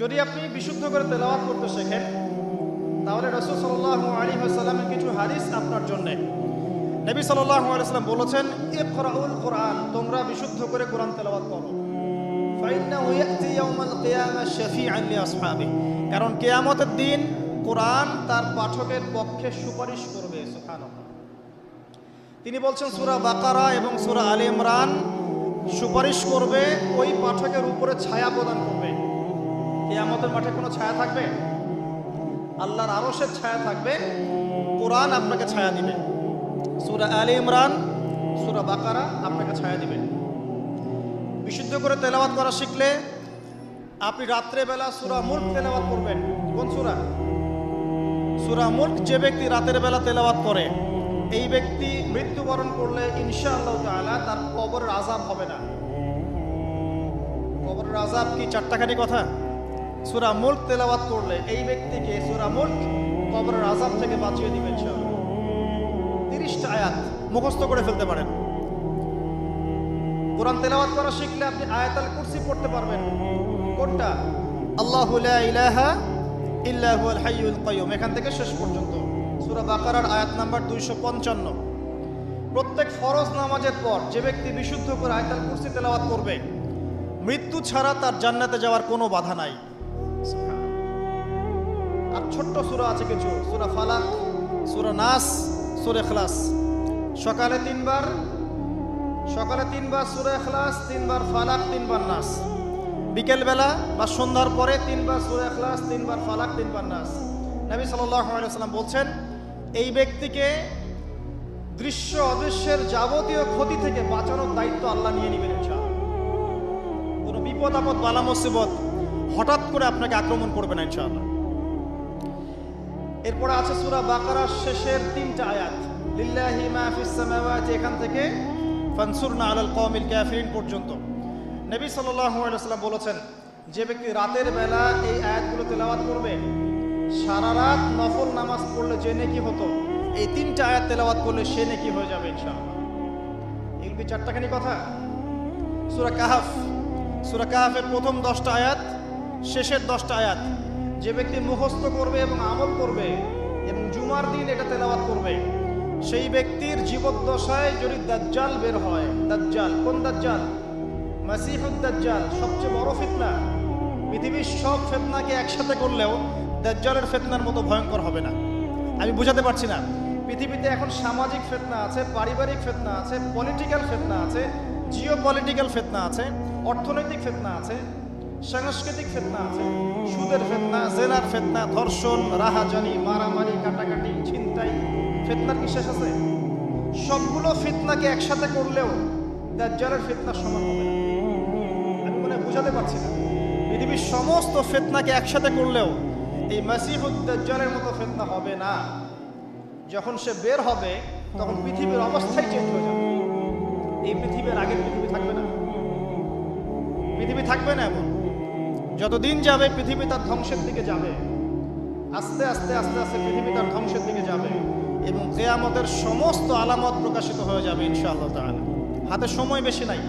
যদি আপনি বিশুদ্ধ করে তেলাওয়াত করতে শেখেন, তাহলে রসুল সাল্লাহ আলী আসাল্লামের কিছু হাদিস আপনার জন্যে। নবী সাল্লাহ আলাইসাল্লাম বলেছেন এ ফরাউল কোরআন, তোমরা বিশুদ্ধ করে কোরআন তেলাওয়াত করো। কারণ কেয়ামতের দিন কোরআন তার পাঠকের পক্ষে সুপারিশ করবে তিনি বলছেন, সুরা বাকারা এবং সুরা আলী ইমরান সুপারিশ করবে, ওই পাঠকের উপরে ছায়া প্রদান করবে। কেয়ামতের মাঠে কোনো ছায়া থাকবে? আল্লাহর আরশের ছায়া থাকবে, কোরআন আপনাকে ছায়া দিবে। সুরা আলী ইমরান, সুরা বাকারা আপনাকে ছায়া দিবে। বিশুদ্ধ করে তেলাওয়াত করা শিখলে আপনি রাত্রেবেলা সুরা মুল্ক তেলাওয়াত করবেন। কোন সুরা? সুরা মুল্ক যে ব্যক্তি রাতের বেলা তেলাওয়াত করে, এই ব্যক্তি মৃত্যুবরণ করলে ইনশাআল্লাহ তাআলা তার কবরের আজাব হবে না। কবরের আজাব কি চারটাখানি কথা? সুরা মুল্ক তেলাওয়াত করলে এই ব্যক্তিকে সুরা মুল্ক কবরের আজাব থেকে বাঁচিয়ে দিবে তিরিশটা আয়াত মুখস্থ করে ফেলতে পারেন। কোরআন তেলাওয়াত করা শিখলে আপনি আয়াতাল কুরসি পড়তে পারবেন। কোনটা? আল্লাহু ইলাহা ইল্লা হুয়াল হাইয়ুল কাইয়ুম। এখান থেকে শেষ পর্যন্ত। সূরা বাকারার আয়াত নাম্বার 255 প্রত্যেক ফরজ নামাজের পর যে ব্যক্তি বিশুদ্ধ করে আয়াতাল কুরসি তেলাওয়াত করবে, মৃত্যু ছাড়া তার জান্নাতে যাওয়ার কোনো বাধা নাই। আর ছোট্ট সূরা আছে কিছু? সূরা ফালাক, সূরা নাস, সূরা ইখলাস। সকালে তিনবার সকালে তিনবার সুরে এখলাস তিনবার ফালাক, তিনবার নাস। বিকেলবেলা বা সন্ধ্যার পরে তিনবার সুরে এখলাস তিনবার ফালাক, তিনবার নাস। নবী সাল্লাম বলছেন, এই ব্যক্তিকে দৃশ্য অদৃশ্যের যাবতীয় ক্ষতি থেকে বাঁচানোর দায়িত্ব আল্লাহ নিয়ে নেবেন কোনো বিপদ আপদ বালা মুসিবত হঠাৎ করে আপনাকে আক্রমণ করবে না ইনশাআল্লাহ। এরপরে আছে সূরা বাকারার শেষের তিনটা আয়াত। লিল্লাহি মা ফিস সামাওয়াতি, এখান থেকে ফানসুরনা আলাল কওমিল কাফিরিন পর্যন্ত। নবী সাল্লাল্লাহু আলাইহি ওয়াসাল্লাম বলেছেন, যে ব্যক্তি রাতের বেলা এই আয়াতগুলো তেলাওয়াত করবে, সারা রাত নফল নামাজ পড়লে যে নেকি হতো, এই তিনটা আয়াত তেলাওয়াত করলে সে নেকি হয়ে যাবে ইনশাআল্লাহ। এগুলো চারটাখানি কথা? সূরা কাহাফ। সূরা কাহাফের প্রথম দশটা আয়াত শেষের দশটা আয়াত। যে ব্যক্তি মুখস্থ করবে এবং আমল করবে এবং জুমার দিন এটা তেলাওয়াত করবে, সেই ব্যক্তির জীবদ্দশায় যদি দাজ্জাল বের হয়, দাজ্জাল, কোন দাজ্জাল? দাজ্জাল, সবচেয়ে বড় ফিতনা। পৃথিবীর সব ফেতনাকে একসাথে করলেও দাজ্জালের ফেতনার মতো ভয়ঙ্কর হবে না। আমি বুঝাতে পারছি না। পৃথিবীতে এখন সামাজিক ফেতনা আছে, পারিবারিক ফেতনা আছে পলিটিক্যাল ফেতনা আছে জিও পলিটিক্যাল ফেতনা আছে, অর্থনৈতিক ফেতনা আছে সাংস্কৃতিক ফেতনা আছে, সুদের ফেতনা, জেনার ফেতনা, ধর্ষণ, রাহাজানি, মারামারি, কাটাকাটি, ছিনতাই, ফেতনার কি শেষ আছে? সবগুলো ফিতনাকে একসাথে করলেও দাজ্জালের ফিতনার সমান হবে আমি মনে বুঝাতে পারছি না। পৃথিবীর সমস্ত ফেতনাকে একসাথে করলেও এই মাসিহুদ দাজ্জালের মতো ফেতনা হবে না। যখন সে বের হবে, তখন পৃথিবীর অবস্থাই চেঞ্জ হয়ে যাবে। এই পৃথিবীর আগের পৃথিবী থাকবে না। পৃথিবী থাকবে না এমন যতদিন যাবে, পৃথিবী তার ধ্বংসের দিকে যাবে। আস্তে আস্তে আস্তে আস্তে পৃথিবী তার ধ্বংসের দিকে যাবে এবং কেয়ামতের সমস্ত আলামত প্রকাশিত হয়ে যাবে ইনশাআল্লাহ তাহলে হাতে সময় বেশি নাই।